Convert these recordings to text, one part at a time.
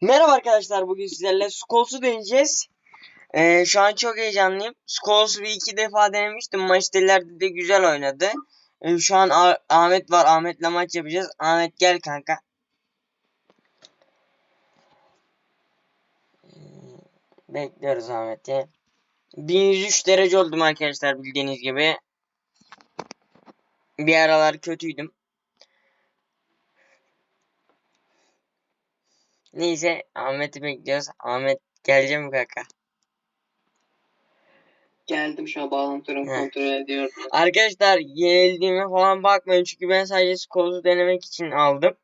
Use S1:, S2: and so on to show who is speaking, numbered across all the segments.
S1: Merhaba arkadaşlar bugün sizlerle Skols'u deneyeceğiz. Ee, şu an çok heyecanlıyım. Skols'u bir iki defa denemiştim. Maçtelerde de güzel oynadı. Ee, şu an Ah- Ahmet var. Ahmet'le maç yapacağız. Ahmet gel kanka. Ee, Bekliyoruz Ahmet'i. 1103 derece oldum arkadaşlar bildiğiniz gibi. Bir aralar kötüydüm. Neyse Ahmet'i bekliyoruz. Ahmet gelecek mi kanka?
S2: Geldim şu an bağlantılarımı
S1: He.
S2: kontrol ediyorum.
S1: Arkadaşlar yenildiğime falan bakmayın çünkü ben sadece skoru denemek için aldım.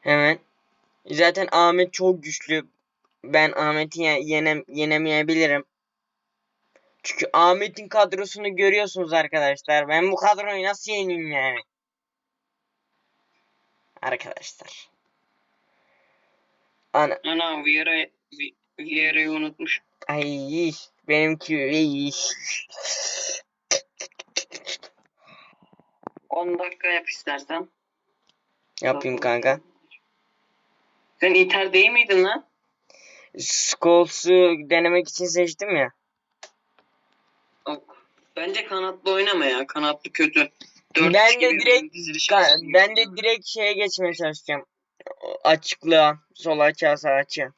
S1: Hemen. Zaten Ahmet çok güçlü. Ben Ahmet'i ye- yenem yenemeyebilirim. Çünkü Ahmet'in kadrosunu görüyorsunuz arkadaşlar. Ben bu kadroyu nasıl yeneyim yani? Arkadaşlar. Ana
S2: Ana Vieira, Vi- Vieira'yı unutmuş.
S1: ay benimki iyi.
S2: 10 dakika yap istersen.
S1: Yapayım kanka.
S2: Sen Inter değil miydin lan?
S1: Scholes'u denemek için seçtim ya.
S2: Bak, Bence kanatlı oynama ya. Kanatlı kötü. Dört
S1: Ben de direkt-. Ben de direkt şeye geçmeye çalışacağım. Açıklığa. Sol açığa sağ açığa.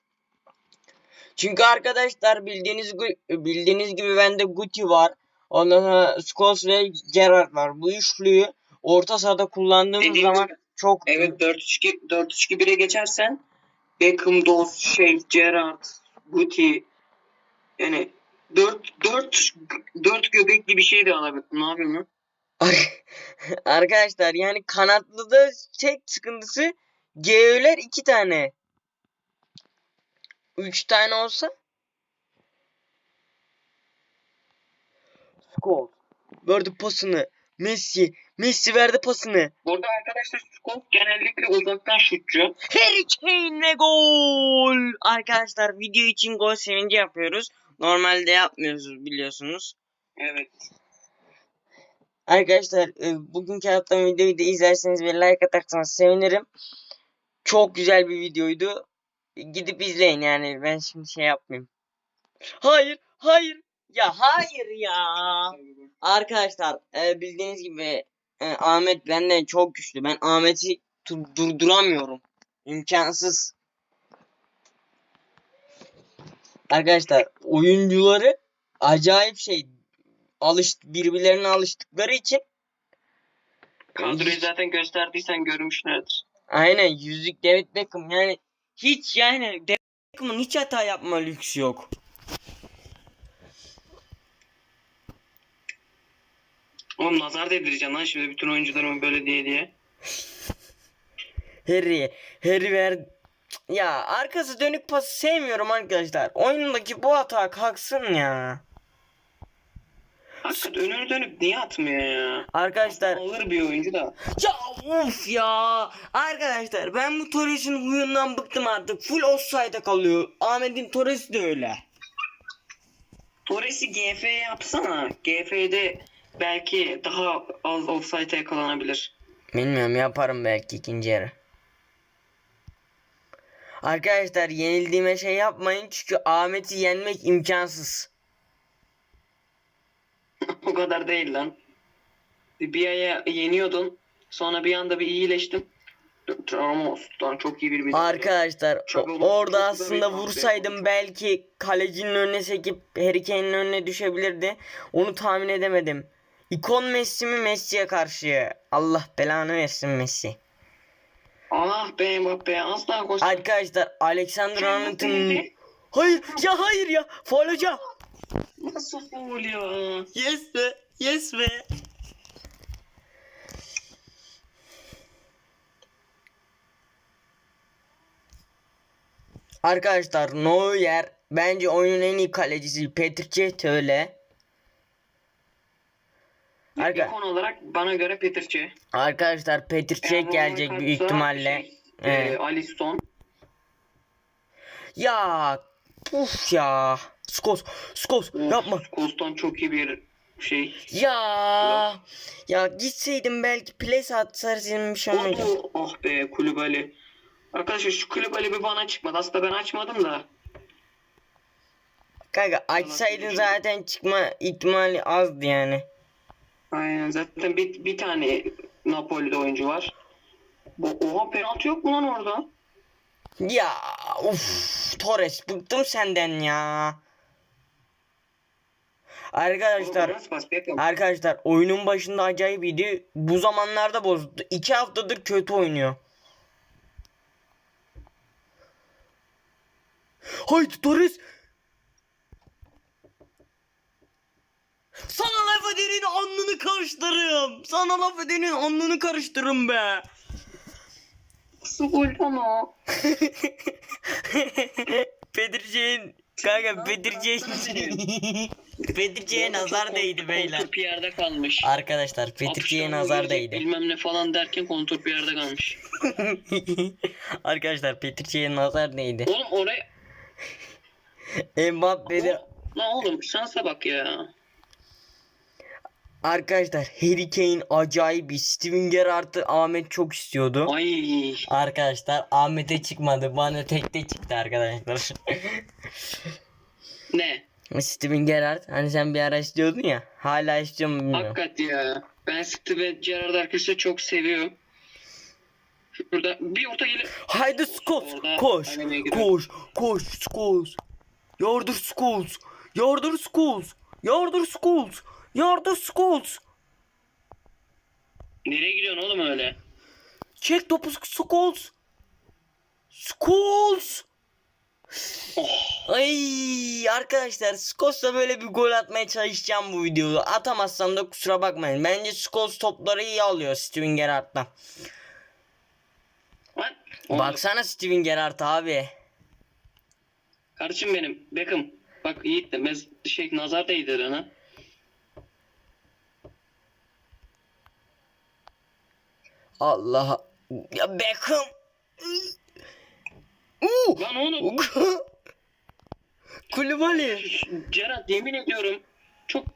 S1: Çünkü arkadaşlar bildiğiniz bildiğiniz gibi bende Guti var. Ondan sonra Scholes ve Gerrard var. Bu üçlüyü orta sahada kullandığımız
S2: Dediğim
S1: zaman
S2: gibi,
S1: çok
S2: Evet 4-3-2 4-3-2-1'e geçersen Beckham, Doss, şey, Gerrard, Guti yani 4 4 4 göbekli bir şey de alabilir. Ne lan?
S1: Arkadaşlar yani kanatlıda tek sıkıntısı GÖ'ler iki tane. Üç tane olsa Scholes verdi pasını. Messi. Messi verdi pasını.
S2: Burada arkadaşlar Scott genellikle uzaktan şutçu.
S1: Harry Kane gol. Arkadaşlar video için gol sevinci yapıyoruz. Normalde yapmıyoruz biliyorsunuz.
S2: Evet.
S1: Arkadaşlar e, bugünkü attığım videoyu da izlerseniz ve like atarsanız sevinirim. Çok güzel bir videoydu. Gidip izleyin yani ben şimdi şey yapmayayım. Hayır, hayır. Ya hayır ya. Arkadaşlar e, bildiğiniz gibi e, Ahmet benden çok güçlü. Ben Ahmet'i durduramıyorum. İmkansız. Arkadaşlar oyuncuları acayip şey alış birbirlerine alıştıkları için
S2: Kadroyu zaten gösterdiysen görmüşlerdir.
S1: Aynen yüzlük David Beckham yani hiç yani David Beckham'ın hiç hata yapma lüksü yok.
S2: Oğlum nazar değdireceksin lan şimdi bütün oyuncularımın böyle diye diye.
S1: Harry, Harry ver ya arkası dönük pası sevmiyorum arkadaşlar. Oyundaki bu hata kalksın ya.
S2: Hakikaten önünü dönüp niye atmıyor ya?
S1: Arkadaşlar
S2: Alır bir oyuncu da.
S1: ya of ya. Arkadaşlar ben bu Torres'in huyundan bıktım artık. Full offside'e kalıyor. Ahmet'in Torres de öyle.
S2: Torres'i GF yapsana. GF'de belki daha az offside'e yakalanabilir.
S1: Bilmiyorum yaparım belki ikinci yarı. Arkadaşlar yenildiğime şey yapmayın çünkü Ahmet'i yenmek imkansız.
S2: o kadar değil lan. Bir aya yeniyordun. Sonra bir anda bir iyileştin. Ramos'tan çok iyi bir bir.
S1: Arkadaşlar
S2: olumsuz,
S1: orada aslında vursaydım belki kalecinin önüne sekip Harry Kane'in önüne düşebilirdi. Onu tahmin edemedim. İkon Messi mi Messi'ye karşı? Allah belanı versin Messi.
S2: Ah be Mbappe az daha koş.
S1: Arkadaşlar Alexander Arnold'un... Hayır ya hayır ya. Faul hocam.
S2: Nasıl foul ya?
S1: Yes be. Yes be. Arkadaşlar Neuer bence oyunun en iyi kalecisi Petr Cech öyle. Arka-
S2: İkon olarak bana göre Petrçe.
S1: Arkadaşlar Petr Cech gelecek büyük ihtimalle.
S2: Şey,
S1: Evet.
S2: e, Alisson.
S1: Ya puf ya. Skos, Skos yapma.
S2: Kostan çok iyi bir şey.
S1: Ya ya gitseydim belki place atsaydım bir şey olmayacak.
S2: Ah be Kulübali. Arkadaşlar şu kulübeli bir bana çıkmadı. Aslında ben açmadım da.
S1: Kanka açsaydın zaten çıkma ihtimali azdı yani.
S2: Aynen zaten bir, bir tane Napoli'de oyuncu var. Bu, oha penaltı yok mu lan orada?
S1: Ya uf Torres bıktım senden ya. Arkadaşlar. Arkadaşlar oyunun başında acayip iyiydi. Bu zamanlarda bozdu. İki haftadır kötü oynuyor. Haydi Torres. Sana laf edenin alnını karıştırırım. Sana laf edenin alnını karıştırırım be.
S2: Su gol lan o.
S1: Pedirceğin kanka Pedirceğin Pedirceğe nazar değdi beyler.
S2: Kontur bir yerde kalmış.
S1: Arkadaşlar Pedirceğe
S2: Apıştan
S1: nazar değdi.
S2: Bilmem ne falan derken kontur bir yerde kalmış.
S1: Arkadaşlar Petrica'ya nazar değdi.
S2: Oğlum oraya...
S1: Mbappe'de
S2: Lan oğlum şansa bak ya.
S1: Arkadaşlar Harry Kane acayip Steven Gerrard'ı Ahmet çok istiyordu.
S2: Ay.
S1: Arkadaşlar Ahmet'e çıkmadı. Bana tekte çıktı arkadaşlar.
S2: Ne?
S1: Steven Gerrard hani sen bir ara istiyordun ya. Hala istiyor mu bilmiyorum.
S2: Hakikat ya. Ben Steve Gerrard arkadaşlar çok seviyorum. Şurada bir orta gelip
S1: Haydi Scholes koş koş koş Scholes. Yardır Scholes. Yardır Scholes. Yardır Scholes. Yardır Scholes.
S2: nereye gidiyorsun oğlum öyle?
S1: Çek topu Scholes. Scholes. Ay arkadaşlar Scholes'la böyle bir gol atmaya çalışacağım bu videoda. Atamazsam da kusura bakmayın. Bence Scholes topları iyi alıyor Steven Gerrard'dan. Baksana Steven Gerrard abi.
S2: Kardeşim benim. Beckham. Bak Yiğit de mez şey nazar değdi ona.
S1: Allah. Ya Beckham. Uh.
S2: Lan oğlum.
S1: Kulübali.
S2: Gerrard yemin ediyorum çok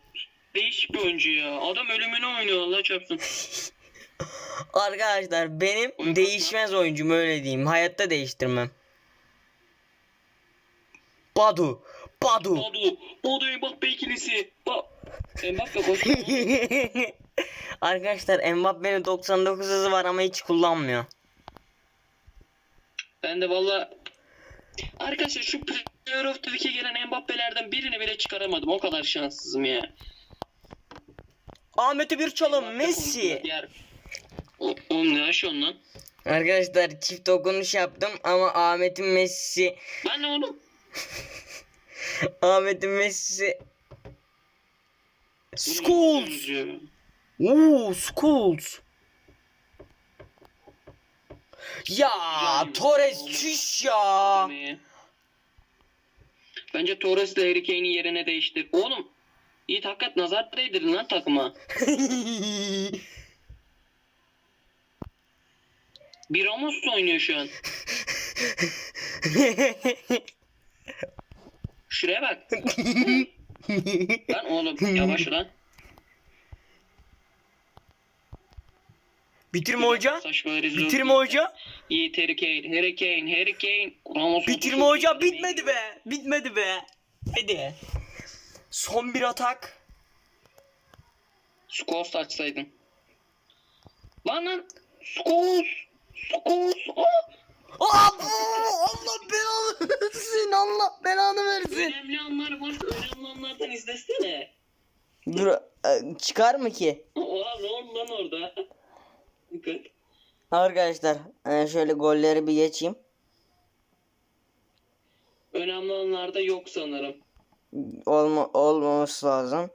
S2: değişik bir oyuncu ya. Adam ölümüne oynuyor Allah çarpsın.
S1: Arkadaşlar benim
S2: Uygun
S1: değişmez oyuncum öyle diyeyim. Hayatta değiştirmem. Badu. Badu.
S2: Badu. Badu Mbappe ikilisi. Bak. Mbappe koş.
S1: Arkadaşlar Mbappe'nin 99 hızı var ama hiç kullanmıyor.
S2: ben de valla Arkadaşlar şu Player of the Week'e gelen Mbappe'lerden birini bile çıkaramadım. O kadar şanssızım ya.
S1: Ahmet'e bir çalım
S2: Mbappe
S1: Messi.
S2: Diğer... O, oğlum ne yaşıyorsun lan?
S1: Arkadaşlar çift dokunuş yaptım ama Ahmet'in Messi
S2: Lan ne oğlum?
S1: Ahmet'in Messi
S2: yapıyorsunuz
S1: Oo Scholes. Ya Torres çüş ya.
S2: Bence Torres'le Harry Kane'i yerine değiştir. Oğlum Yiğit hakikat nazar değdirin lan takıma. Bir Ramos oynuyor şu an. Şuraya bak. lan oğlum yavaş lan.
S1: Bitirme hoca. Bitirme hoca.
S2: Yiğit Harry Kane, Harry Kane, Harry Kane. Ramos
S1: Bitirme hoca bitmedi be. Bitmedi be. Hadi. Son bir atak.
S2: Scholes açsaydın. Lan lan. Scholes. Scholes. Aa!
S1: Aa, bu, Allah belanı versin. Allah belanı versin.
S2: Önemli anlar var. Önemli anlardan izlesene.
S1: Dur e, çıkar mı ki?
S2: Oha ne oldu lan orada?
S1: Arkadaşlar e, şöyle golleri bir geçeyim.
S2: Önemli anlarda yok sanırım.
S1: Olma, olmaması lazım.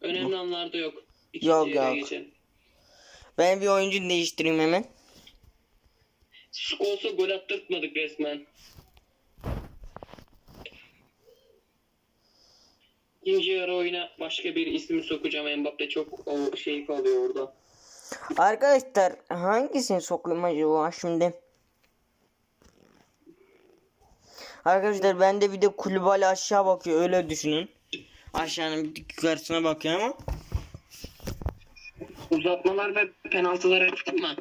S2: Önemli anlarda yok. İkinci
S1: Yok, yok.
S2: geçelim.
S1: Ben bir oyuncu değiştireyim hemen.
S2: Scholes'a gol attırtmadık resmen. İkinci yarı oyuna başka bir isim sokacağım. Mbappe çok o şey kalıyor orada.
S1: Arkadaşlar hangisini sokayım acaba şimdi? Arkadaşlar ben de bir de kulübali aşağı bakıyor öyle düşünün. Aşağının bir yukarısına bakıyor ama.
S2: Uzatmalar ve penaltılar açtın mı?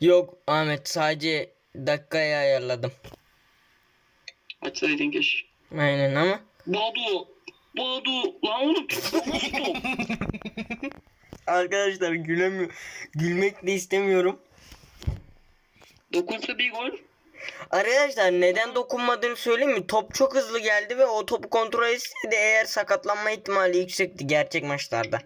S1: Yok Ahmet sadece dakikaya ayarladım.
S2: Açsaydın keş.
S1: Aynen ama.
S2: Badu. Badu. Lan oğlum.
S1: Arkadaşlar gülemiyor. Gülmek de istemiyorum.
S2: Dokunsa bir gol.
S1: Arkadaşlar neden dokunmadığını söyleyeyim mi? Top çok hızlı geldi ve o topu kontrol etseydi eğer sakatlanma ihtimali yüksekti gerçek maçlarda.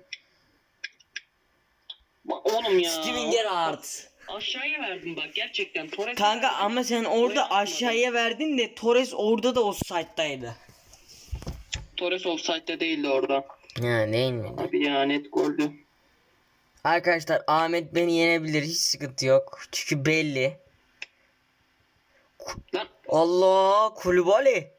S2: Bak oğlum ya.
S1: Steven Gerrard.
S2: Aşağıya verdim bak gerçekten. Torres
S1: Kanka ama sen orada aşağıya verdin de Torres orada da offside'daydı.
S2: Torres offside'de değildi orada.
S1: Ya değil mi?
S2: Abi ya net goldü.
S1: Arkadaşlar Ahmet beni yenebilir hiç sıkıntı yok. Çünkü belli.
S2: Lan
S1: Allah Kulübali.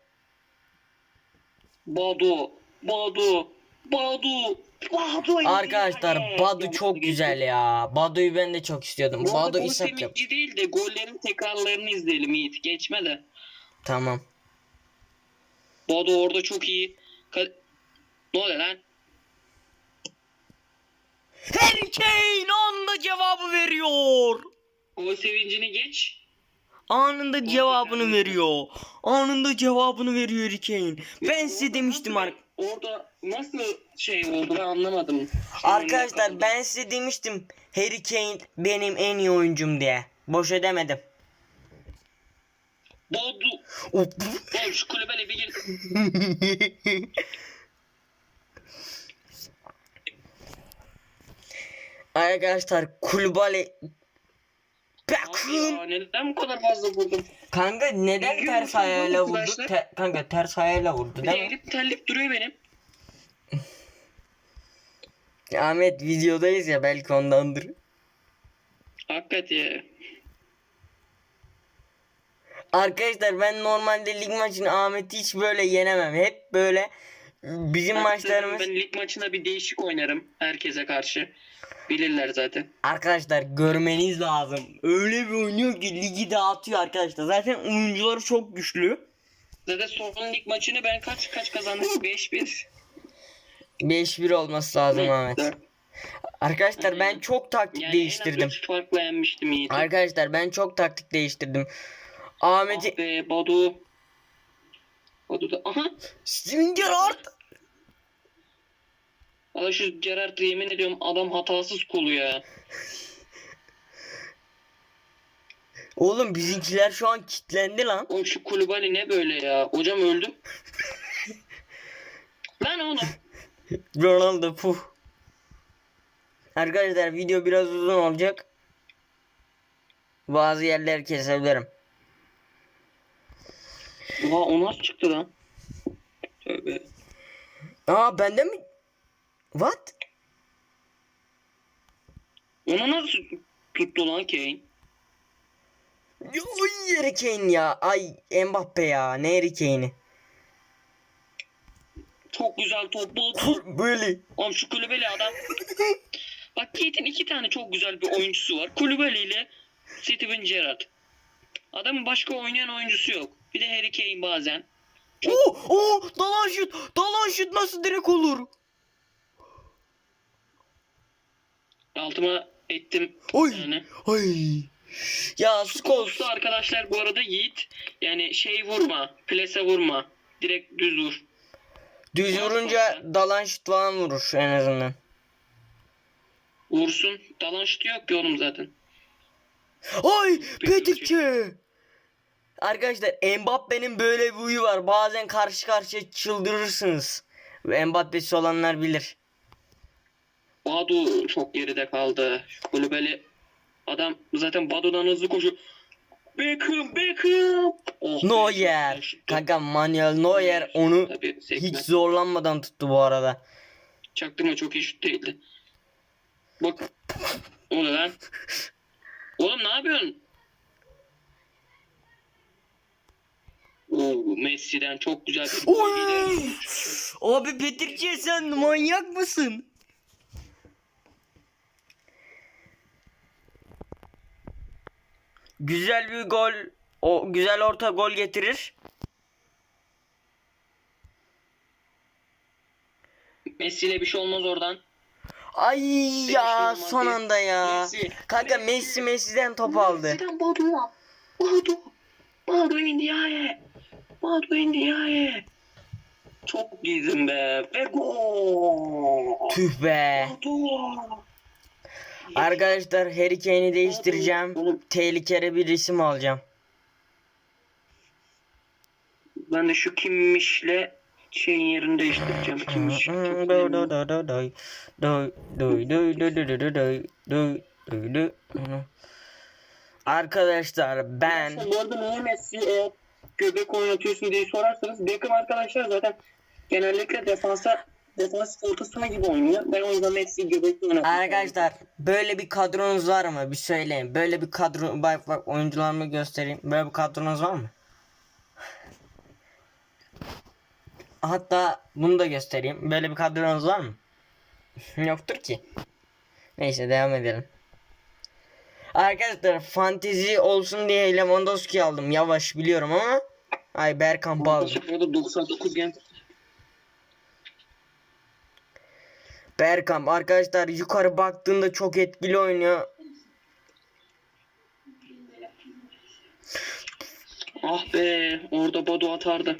S2: Badu. Badu. Badu. Badu.
S1: Arkadaşlar. Badu çok güzel ya. Badu'yu ben de çok istiyordum.
S2: Bu
S1: Badu İshak yap.
S2: değil de gollerin tekrarlarını izleyelim Yiğit. Geçme de.
S1: Tamam.
S2: Badu orada çok iyi. Ka- ne oluyor lan?
S1: Harry Kane anında cevabı veriyor.
S2: Gol sevincini geç.
S1: Anında cevabını veriyor. Anında cevabını veriyor Harry Kane. Ben size demiştim
S2: nasıl-
S1: ar-
S2: Orada nasıl şey oldu ben anlamadım.
S1: arkadaşlar ben size demiştim Harry Kane benim en iyi oyuncum diye. Boşa demedim.
S2: Badu.
S1: Of.
S2: Oğlum şu kulübele bir gir.
S1: Arkadaşlar Kulübali Beckham.
S2: ya, neden bu kadar fazla vurdum?
S1: Kanka neden ters ayağıyla vurdu? Te- kanka ters ayağıyla vurdu
S2: Bir de
S1: değil mi?
S2: elim terlik duruyor benim.
S1: Ahmet videodayız ya belki ondandır.
S2: Hakikaten ya.
S1: Arkadaşlar ben normalde lig maçını Ahmet'i hiç böyle yenemem. Hep böyle bizim maçlarımız
S2: Ben lig maçında bir değişik oynarım herkese karşı. Bilirler zaten.
S1: arkadaşlar görmeniz lazım. Öyle bir oynuyor ki ligi dağıtıyor arkadaşlar. Zaten oyuncuları çok güçlü.
S2: Zaten son lig maçını ben kaç kaç kazandım? 5-1.
S1: 5-1 olması lazım Ahmet. Arkadaşlar ben çok taktik
S2: Yani
S1: değiştirdim.
S2: en az 3 farkla yenmiştim Yiğit'i.
S1: Arkadaşlar ben çok taktik değiştirdim. Ahmet'i
S2: Ah be Badu. Badu da aha.
S1: Steven Gerrard
S2: Valla şu Gerard yemin ediyorum adam hatasız kolu ya.
S1: Oğlum bizimkiler şu an kitlendi lan.
S2: Oğlum şu Kulübali ne böyle ya? Hocam öldü. Lan oğlum.
S1: Ronaldo puh. Arkadaşlar video biraz uzun olacak. Bazı yerler kesebilirim.
S2: Oha o nasıl çıktı lan? Tövbe.
S1: Aa bende mi? What?
S2: Onu nasıl tuttu lan Kane?
S1: Ay Harry Kane ya. Ay Mbappe ya. Ne Harry Kane'i?
S2: Çok güzel top buldu.
S1: Böyle.
S2: Oğlum şu Kulübeli adam. Bak Yiğit'in iki tane çok güzel bir oyuncusu var. Kulübeli ile Steven Gerrard. Adamın başka oynayan oyuncusu yok. Bir de Harry Kane bazen.
S1: Oh, oh, dalan şut. Dalan şut nasıl direkt olur?
S2: Altıma ettim.
S1: Oy.
S2: Yani.
S1: Ay. Ya.
S2: Skols'ta arkadaşlar bu arada Yiğit yani şey vurma. Plase vurma. Direkt düz vur.
S1: Düz vurunca dalan şut falan vurur en azından.
S2: Vursun. Dalan şutu yok ki oğlum zaten.
S1: Ay Petikçe. Arkadaşlar Mbappe'nin böyle bir huyu var. Bazen karşı karşıya çıldırırsınız. Ve Mbappe'si olanlar bilir.
S2: Badu çok geride kaldı. Şu Kulübeli adam zaten Badu'dan hızlı koşuyor. Beckham, Beckham. Oh,
S1: Neuer. Kanka Manuel Neuer onu
S2: Tabii, sekme.
S1: hiç zorlanmadan tuttu bu arada.
S2: Çaktırma çok iyi şut değildi. Bak. O ne lan? Oğlum ne yapıyorsun? Oo, Messi'den çok güzel bir
S1: Oy! Abi Petikçe sen manyak mısın? Güzel bir gol. O güzel orta gol getirir.
S2: Messi ile bir şey olmaz oradan.
S1: Ay ya
S2: olmaz
S1: son
S2: diye.
S1: anda ya.
S2: Messi.
S1: Kanka Messi Messi'den top aldı.
S2: Messi'den Badu'ya. Madu. Madu Indiaye. Madu Indiaye. Çok gizim be. Ve gol.
S1: Tüh be.
S2: Madu.
S1: Arkadaşlar Harry Kane'i değiştireceğim. Tehlikeli bir isim alacağım.
S2: Ben de şu kimmişle şeyin yerini değiştireceğim. Kimmiş.
S1: Arkadaşlar ben
S2: Bu arada niye Messi e, göbek oynatıyorsun diye sorarsanız Beckham arkadaşlar zaten genellikle defansa defans orta saha gibi oynuyor. Ben o yüzden Messi göbek oynatıyorum.
S1: Arkadaşlar böyle bir kadronuz var mı? Bir söyleyin. Böyle bir kadro bak bak oyuncularımı göstereyim. Böyle bir kadronuz var mı? Hatta bunu da göstereyim. Böyle bir kadronuz var mı? Yoktur ki. Neyse devam edelim. Arkadaşlar fantezi olsun diye Lewandowski aldım. Yavaş biliyorum ama ay Bergkamp'ı aldım.
S2: Orada 99 gen.
S1: Bergkamp arkadaşlar yukarı baktığında çok etkili oynuyor.
S2: Ah be orada Badu atardı.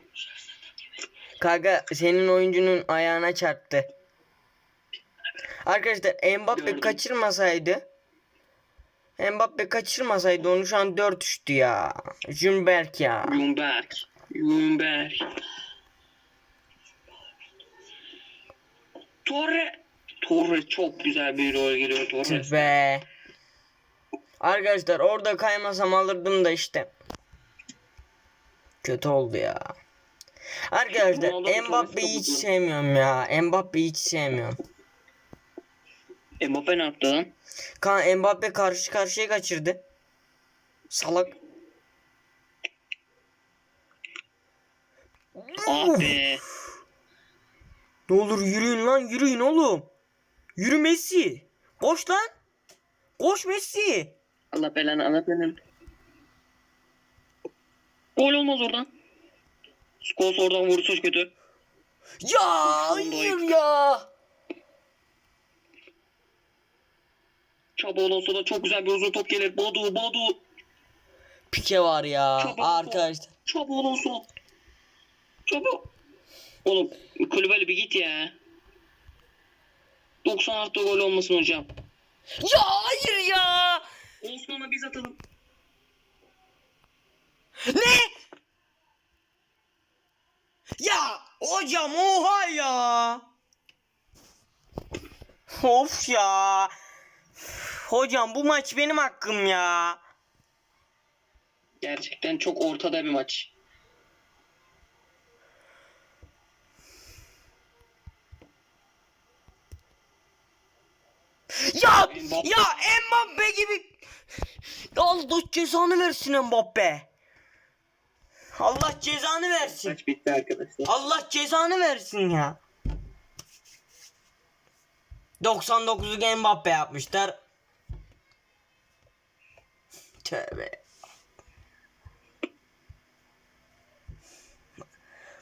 S1: Kanka senin oyuncunun ayağına çarptı. Arkadaşlar Mbappe
S2: Gördüm.
S1: kaçırmasaydı Mbappe kaçırmasaydı onu şu an 4 3'tü ya. Jumberk ya.
S2: Ljungberg. Ljungberg. Torre. Torre çok güzel bir rol geliyor Torre.
S1: Be. Arkadaşlar orada kaymasam alırdım da işte. Kötü oldu ya. Arkadaşlar Mbappe'yi hiç sevmiyorum ya. Mbappe'yi hiç sevmiyorum.
S2: Mbappe ne yaptı lan?
S1: Kan Mbappe karşı karşıya kaçırdı. Salak.
S2: Ah be.
S1: Ne olur yürüyün lan yürüyün oğlum. Yürü Messi. Koş lan. Koş Messi.
S2: Allah belanı Allah belanı. Gol olmaz oradan. Scholes oradan vursa kötü.
S1: Ya hayır ya.
S2: Çaba olsa da çok güzel bir uzun top gelir. Badu Badu.
S1: Pike var ya
S2: Çok
S1: arkadaşlar.
S2: Çaba olsa. Çaba. Oğlum kulübeli bir git ya. 90 artı gol olmasın hocam.
S1: Ya hayır ya.
S2: Osman'a biz atalım.
S1: Ne? Ya hocam oha ya. Of ya. Hocam bu maç benim hakkım ya.
S2: Gerçekten çok ortada bir maç.
S1: Ya
S2: Mbappe.
S1: ya Mbappe gibi. Allah cezanı versin Mbappe. Allah cezanı versin.
S2: Maç bitti arkadaşlar.
S1: Allah cezanı versin ya. 99'u Mbappe yapmışlar. Tövbe.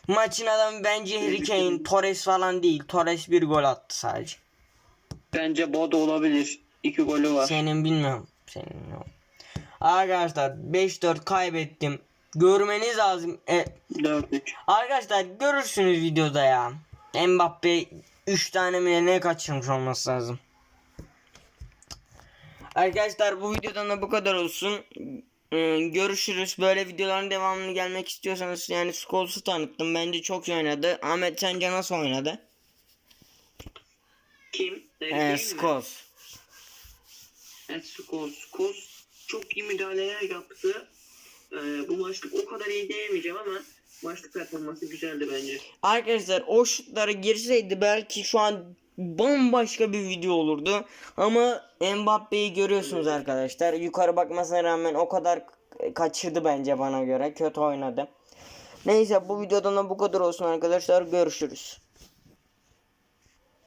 S1: Maçın adamı bence Harry Kane, Torres falan değil. Torres bir gol attı sadece.
S2: Bence Bodo olabilir. İki golü var.
S1: Senin bilmiyorum. Senin bilmiyorum. Arkadaşlar 5-4 kaybettim. Görmeniz lazım. E,
S2: 4-3.
S1: Arkadaşlar görürsünüz videoda ya. Mbappe 3 tane mi ne kaçırmış olması lazım. Arkadaşlar bu videodan da bu kadar olsun. Ee, görüşürüz. Böyle videoların devamını gelmek istiyorsanız yani Scholes'u tanıttım. Bence çok iyi oynadı. Ahmet sence nasıl oynadı?
S2: Kim? Derek
S1: Ee,
S2: mi?
S1: Scholes.
S2: Evet Scholes. Scholes çok iyi müdahaleler yaptı. Ee, bu maçlık o kadar iyi diyemeyeceğim ama maçlık performansı güzeldi bence.
S1: Arkadaşlar o şutlara girseydi belki şu an bambaşka bir video olurdu. Ama Mbappe'yi görüyorsunuz arkadaşlar. Yukarı bakmasına rağmen o kadar kaçırdı bence bana göre. Kötü oynadı. Neyse bu videodan da bu kadar olsun arkadaşlar. Görüşürüz.